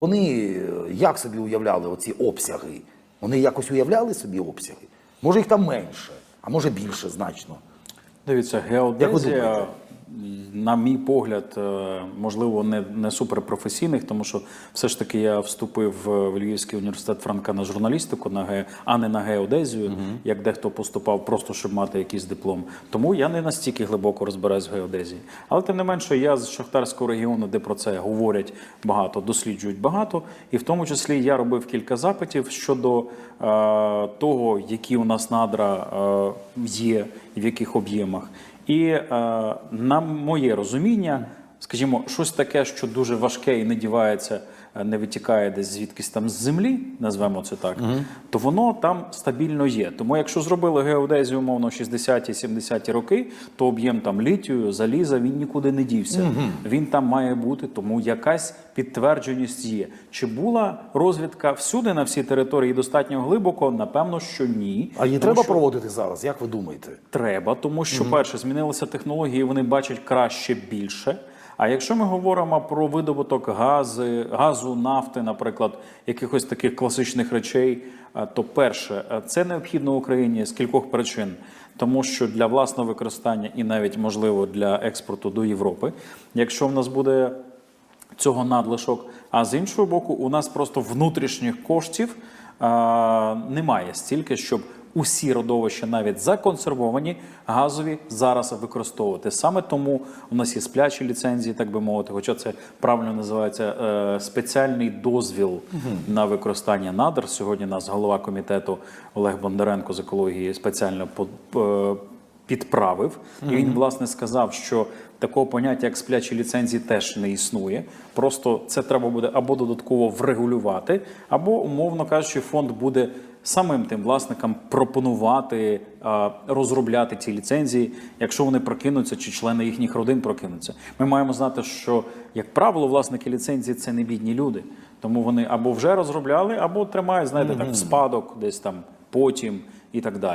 Вони е, як собі уявляли оці обсяги? Вони якось уявляли собі обсяги? Може їх там менше, а може більше значно. Дивіться, геодезія? На мій погляд, е, можливо, не, не суперпрофесійних, тому що все ж таки я вступив в в Львівський університет Франка на журналістику, на ге, а не на геодезію, як дехто поступав просто, щоб мати якийсь диплом. Тому я не настільки глибоко розбираюсь в геодезії. Але тим не менше, я з Шахтарського регіону, де про це говорять багато, досліджують багато, і в тому числі я робив кілька запитів щодо е, того, які у нас надра е, є і в яких об'ємах. І е, на моє розуміння, скажімо, щось таке, що дуже важке і не дівається, е, не витікає десь звідкись там з землі, назвемо це так, то воно там стабільно є. Тому якщо зробили геодезію, умовно, 60-ті, 70-ті роки, то об'єм там літію, заліза, він нікуди не дівся. Він там має бути, тому якась підтвердженість є. Чи була розвідка всюди на всій території достатньо глибоко? Напевно, що ні. А її Тому треба що- проводити зараз, як ви думаєте? Треба, тому що перше змінилися технології, вони бачать краще більше. А якщо ми говоримо про видобуток гази, газу, нафти, наприклад, якихось таких класичних речей, е, то перше, е, це необхідно Україні з кількох причин, тому що для власного використання і навіть можливо для експорту до Європи, якщо в нас буде цього надлишок. А з іншого боку, у нас просто внутрішніх коштів а, немає стільки, щоб усі родовища, навіть законсервовані, газові зараз використовувати. Саме тому у нас є сплячі ліцензії, так би мовити, хоча це правильно називається е, спеціальний дозвіл на використання надр. Сьогодні нас голова комітету Олег Бондаренко з екології спеціально по- е, підправив, і він власне сказав, що такого поняття як сплячі ліцензії теж не існує. Просто це треба буде або додатково врегулювати, або, умовно кажучи, фонд буде самим тим власникам пропонувати а, розробляти ці ліцензії, якщо вони прокинуться, чи члени їхніх родин прокинуться. Ми маємо знати, що як правило, власники ліцензії це не бідні люди, тому вони або вже розробляли, або тримають, знаєте, так в спадок, десь там потім і так далі.